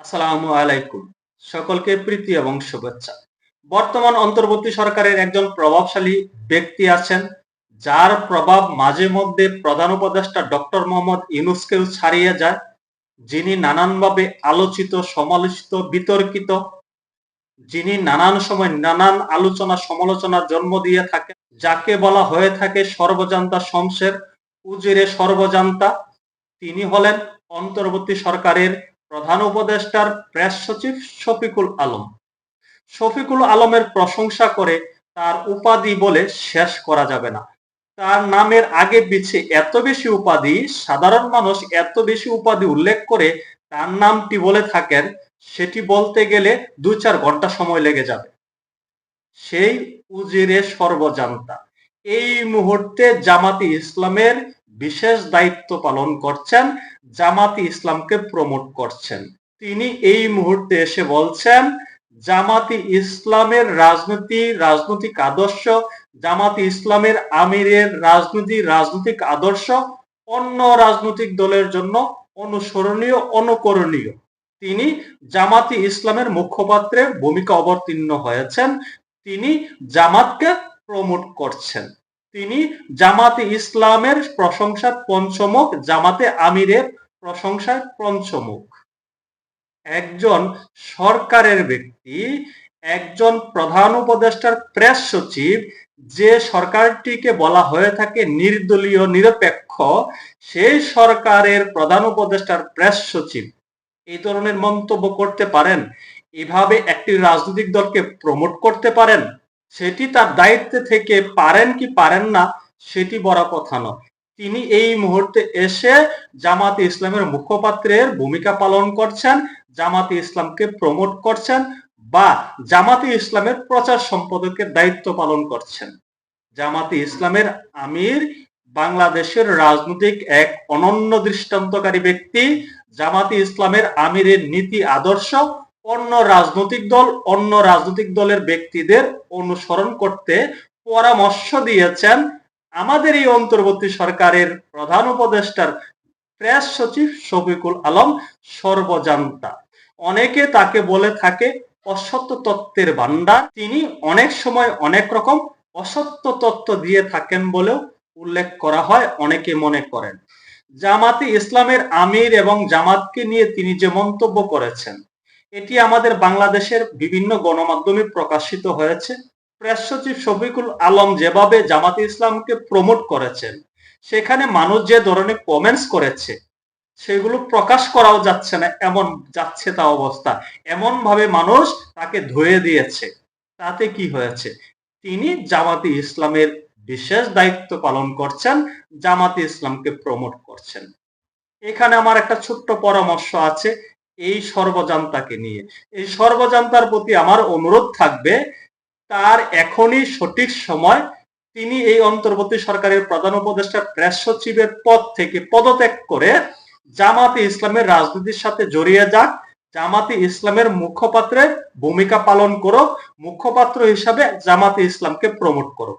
আসসালামু আলাইকুম। সকলকে প্রীতি এবং শুভেচ্ছা। বর্তমান অন্তর্বর্তী সরকারের একজন প্রভাবশালী ব্যক্তি আছেন, যার প্রভাব মাঝে মধ্যে প্রধান উপদেষ্টা ডক্টর মোহাম্মদ ইউনুসকেও ছাড়িয়ে যায়, যিনি নানানভাবে আলোচিত, সমালোচিত, বিতর্কিত, যিনি নানান সময় নানান আলোচনা, সমালোচনার জন্ম দিয়ে থাকে যাকে বলা হয়ে থাকে সর্বজান্তা শমশের, উজিরে সর্বজান্তা। তিনি হলেন অন্তর্বর্তী সরকারের প্রধান উপদেষ্টার প্রেস সচিব শফিকুল আলম। শফিকুল আলমের প্রশংসা করে তার উপাধি বলে শেষ করা যাবে না। তার নামের আগে পিছে এত বেশি উপাধি, সাধারণ মানুষ এত বেশি উপাধি উল্লেখ করে তার নামটি বলে থাকেন, সেটি বলতে গেলে দু চার ঘণ্টা সময় লেগে যাবে। সেই উজিরে সর্বজান্তা। এই মুহূর্তে জামাতি ইসলামের বিশেষ দায়িত্ব পালন করছেন, জামাতি ইসলামকে প্রমোট করছেন। তিনি এই মুহূর্তে এসে বলছেন, জামাতি ইসলামের রাজনীতি, রাজনৈতিক আদর্শ, জামাতি ইসলামের আমিরের রাজনীতি, রাজনৈতিক আদর্শ, অন্য রাজনৈতিক দলের জন্য অনুসরণীয়, অনুকরণীয়। তিনি জামাতি ইসলামের মুখপাত্রের ভূমিকা অবতীর্ণ হয়েছেন। তিনি জামাতকে প্রমোট করছেন। তিনি জামাতে ইসলামের প্রশংসার পঞ্চমুখ, জামাতে আমিরের প্রশংসায় পঞ্চমুখ। একজন সরকারের ব্যক্তি, একজন প্রধান উপদেষ্টার প্রেস সচিব, যে সরকারটিকে বলা হয়ে থাকে নির্দলীয়, নিরপেক্ষ, সেই সরকারের প্রধান উপদেষ্টার প্রেস সচিব। এই ধরনের মন্তব্য করতে পারেন। এভাবে একটি রাজনৈতিক দলকে প্রমোট করতে পারেন। সেটি তার দায়িত্বে থেকে পারেন কি পারেন না, সেটি বড় কথা নয়। তিনি এই মুহূর্তে এসে জামাতে ইসলামের মুখপাত্রের ভূমিকা পালন করছেন, জামাতে ইসলামকে প্রমোট করছেন বা জামাতে ইসলামের প্রচার সম্পাদকের দায়িত্ব পালন করছেন। জামাতে ইসলামের আমির, বাংলাদেশের রাজনৈতিক এক অনন্য দৃষ্টান্তকারী ব্যক্তি, জামাতে ইসলামের আমিরের নীতি আদর্শ অন্য রাজনৈতিক দল, অন্য রাজনৈতিক দলের ব্যক্তিদের অনুসরণ করতে পরামর্শ দিয়েছেন আমাদের এই অন্তর্বর্তী সরকারের প্রধান উপদেষ্টার প্রেস সচিব শফিকুল আলম সর্বজান্তা। অনেকে তাকে বলে থাকে অসত্য তত্ত্বের ভান্ডার তিনি অনেক সময় অনেক রকম অসত্য তত্ত্ব দিয়ে থাকেন বলেও উল্লেখ করা হয়, অনেকে মনে করেন। জামাতে ইসলামের আমির এবং জামাতকে নিয়ে তিনি যে মন্তব্য করেছেন এটি আমাদের বাংলাদেশের বিভিন্ন গণমাধ্যমে প্রকাশিত হয়েছে। প্রেস সচিব শফিকুল আলম যেভাবে জামাতে ইসলামকে প্রমোট করেছেন, সেখানে মানুষ যে ধরনের কমেন্টস করেছে, সেগুলো প্রকাশ করাও যাচ্ছে না, এমন যাচ্ছে তা অবস্থা। এমন ভাবে মানুষ তাকে ধুয়ে দিয়েছে। তাতে কি হয়েছে? তিনি জামাতে ইসলামের বিশেষ দায়িত্ব পালন করছেন, জামাতে ইসলামকে প্রমোট করছেন। এখানে আমার একটা ছোট্ট পরামর্শ আছে এই সর্বজান্তাকে নিয়ে। এই সর্বজান্তার প্রতি আমার অনুরোধ থাকবে, তার এখনই সঠিক সময় তিনি এই অন্তর্বর্তী সরকারের প্রধান উপদেষ্টা, প্রেস সচিবের পদ থেকে পদত্যাগ করে জামাতে ইসলামের রাজনীতির সাথে জড়িয়ে যাক, জামাতে ইসলামের মুখপাত্রের ভূমিকা পালন করো মুখপাত্র হিসাবে জামাতে ইসলামকে প্রমোট করো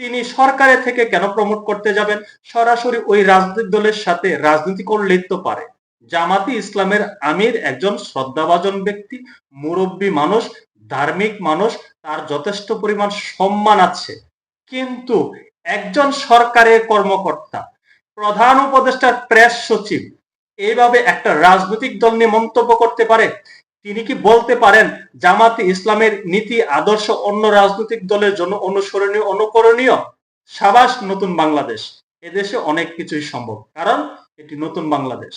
তিনি সরকারে থেকে কেন প্রমোট করতে যাবেন? সরাসরি ওই রাজনৈতিক দলের সাথে রাজনীতি করলেই তো পারে। জামাতি ইসলামের আমির একজন শ্রদ্ধাভাজন ব্যক্তি, মুরব্বী মানুষ, ধার্মিক মানুষ, তার যথেষ্ট পরিমাণ সম্মান আছে। কিন্তু একজন সরকারের কর্মকর্তা, প্রধান উপদেষ্টার প্রেস সচিব, এইভাবে একটা রাজনৈতিক দল নিয়ে মন্তব্য করতে পারে, তিনি কি বলতে পারেন জামাতি ইসলামের নীতি, আদর্শ অন্য রাজনৈতিক দলের জন্য অনুসরণীয়, অনুকরণীয়? সাবাস, নতুন বাংলাদেশ। এদেশে অনেক কিছুই সম্ভব, কারণ এটি নতুন বাংলাদেশ।